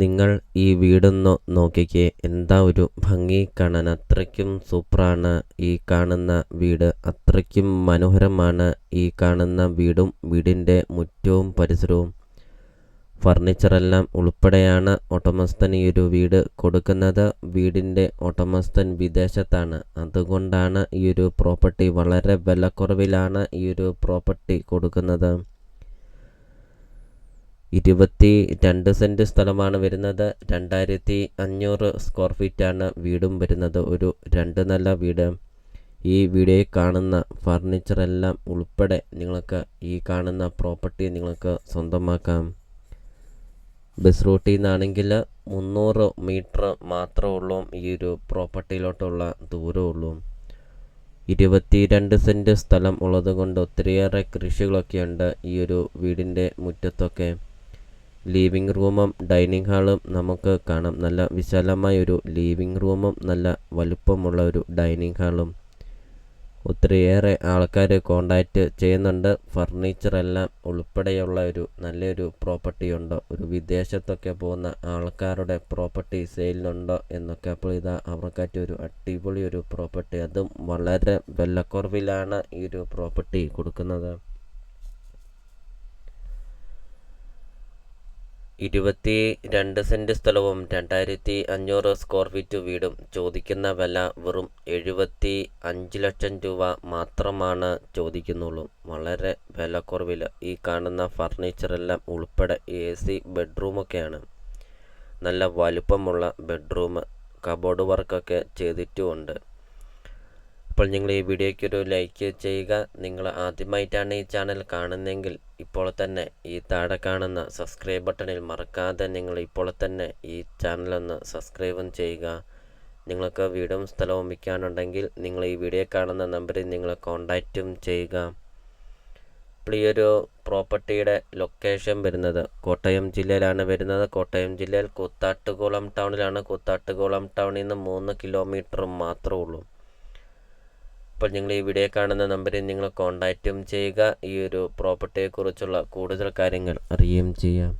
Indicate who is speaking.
Speaker 1: നിങ്ങൾ ഈ വീടൊന്ന് നോക്കിക്കേ എന്താ ഒരു ഭംഗി കാണാൻ അത്രയ്ക്കും സൂപ്പറാണ് ഈ കാണുന്ന വീട്. അത്രയ്ക്കും മനോഹരമാണ് ഈ കാണുന്ന വീടും വീടിന്റെ മുറ്റവും പരിസരവും. ഫർണിച്ചറെല്ലാം ഉൾപ്പെടെയാണ് ഓട്ടോമസ്തൻ ഈ ഒരു വീട് കൊടുക്കുന്നത്. വീടിന്റെ ഓട്ടോമസ്തൻ വിദേശത്താണ്. അതുകൊണ്ടാണ് ഈ ഒരു പ്രോപ്പർട്ടി വളരെ വിലക്കുറവിലാണ് ഈ ഒരു പ്രോപ്പർട്ടി കൊടുക്കുന്നത്. ഇരുപത്തി രണ്ട് സെന്റ് സ്ഥലമാണ് വരുന്നത്. രണ്ടായിരത്തി അഞ്ഞൂറ് സ്ക്വയർ ഫീറ്റാണ് വീടും വരുന്നത്. ഒരു രണ്ട് നല്ല വീട്. ഈ വീഡിയോയിൽ കാണുന്ന ഫർണിച്ചറെല്ലാം ഉൾപ്പെടെ നിങ്ങൾക്ക് ഈ കാണുന്ന പ്രോപ്പർട്ടി നിങ്ങൾക്ക് സ്വന്തമാക്കാം. ബസ് റൂട്ടിൽ നിന്നാണെങ്കിൽ മുന്നൂറ് മീറ്റർ മാത്രമേ ഉള്ളൂ. ഈ ഒരു പ്രോപ്പർട്ടിയിലോട്ടുള്ള ദൂരമുള്ളൂ ഇരുപത്തി രണ്ട് സെന്റ് സ്ഥലം ഉള്ളത് കൊണ്ട് ഒത്തിരിയേറെ കൃഷികളൊക്കെയുണ്ട് ഈ ഒരു വീടിന്റെ മുറ്റത്തൊക്കെ. ലിവിങ് റൂമും ഡൈനിങ് ഹാളും നമുക്ക് കാണാം. നല്ല വിശാലമായ ഒരു ലിവിങ് റൂമും നല്ല വലുപ്പമുള്ള ഒരു ഡൈനിങ് ഹാളും ഒത്തിരിയേറെ ആൾക്കാർ കോണ്ടാക്റ്റ് ചെയ്യുന്നുണ്ട്. ഫർണിച്ചറെല്ലാം ഉൾപ്പെടെയുള്ള ഒരു നല്ലൊരു പ്രോപ്പർട്ടി ഉണ്ടോ. ഒരു വിദേശത്തൊക്കെ പോകുന്ന ആൾക്കാരുടെ പ്രോപ്പർട്ടി സെയിലുണ്ടോ എന്നൊക്കെ അപ്പോൾ ഇതാ അവർക്കായിട്ട് ഒരു അടിപൊളി ഒരു പ്രോപ്പർട്ടി അതും വളരെ വിലക്കുറവിലാണ് ഈ ഒരു പ്രോപ്പർട്ടി കൊടുക്കുന്നത്. ഇരുപത്തി രണ്ട് സെന്റ് സ്ഥലവും രണ്ടായിരത്തി അഞ്ഞൂറ് സ്ക്വയർ ഫീറ്റ് വീടും ചോദിക്കുന്ന വില വെറും എഴുപത്തി അഞ്ച് ലക്ഷം രൂപ മാത്രമാണ് ചോദിക്കുന്നുള്ളൂ. വളരെ വിലക്കുറവിൽ ഈ കാണുന്ന ഫർണിച്ചറെല്ലാം ഉൾപ്പെടെ എ സി ബെഡ്റൂമൊക്കെയാണ് നല്ല വലുപ്പമുള്ള ബെഡ്റൂം കബോർഡ് വർക്കൊക്കെ ചെയ്തിട്ടുമുണ്ട് അപ്പോൾ നിങ്ങൾ ഈ വീഡിയോയ്ക്ക് ഒരു ലൈക്ക് ചെയ്യുക. നിങ്ങൾ ആദ്യമായിട്ടാണ് ഈ ചാനൽ കാണുന്നതെങ്കിൽ ഇപ്പോൾ തന്നെ ഈ താഴെ കാണുന്ന സബ്സ്ക്രൈബ് ബട്ടണിൽ മറക്കാതെ നിങ്ങൾ ഇപ്പോൾ തന്നെ ഈ ചാനലൊന്ന് സബ്സ്ക്രൈബും ചെയ്യുക. നിങ്ങൾക്ക് വീടും സ്ഥലവും വിൽക്കാനുണ്ടെങ്കിൽ നിങ്ങൾ ഈ വീഡിയോ കാണുന്ന നമ്പറിൽ നിങ്ങൾ കോണ്ടാക്റ്റും ചെയ്യുക. ഇപ്പോൾ ഈ ഒരു പ്രോപ്പർട്ടിയുടെ ലൊക്കേഷൻ വരുന്നത് കോട്ടയം ജില്ലയിലാണ് വരുന്നത്. കോട്ടയം ജില്ലയിൽ കൂത്താട്ടുകുളം ടൗണിലാണ് കൂത്താട്ടുകുളം ടൗണിൽ നിന്ന് മൂന്ന് കിലോമീറ്റർ മാത്രമേ ഉള്ളൂ. അപ്പോൾ നിങ്ങൾ ഈ വീഡിയോ കാണുന്ന നമ്പറിൽ നിങ്ങൾ കോൺടാക്റ്റും ചെയ്യുക. ഈ ഒരു പ്രോപ്പർട്ടിയെക്കുറിച്ചുള്ള കൂടുതൽ കാര്യങ്ങൾ അറിയുകയും ചെയ്യാം.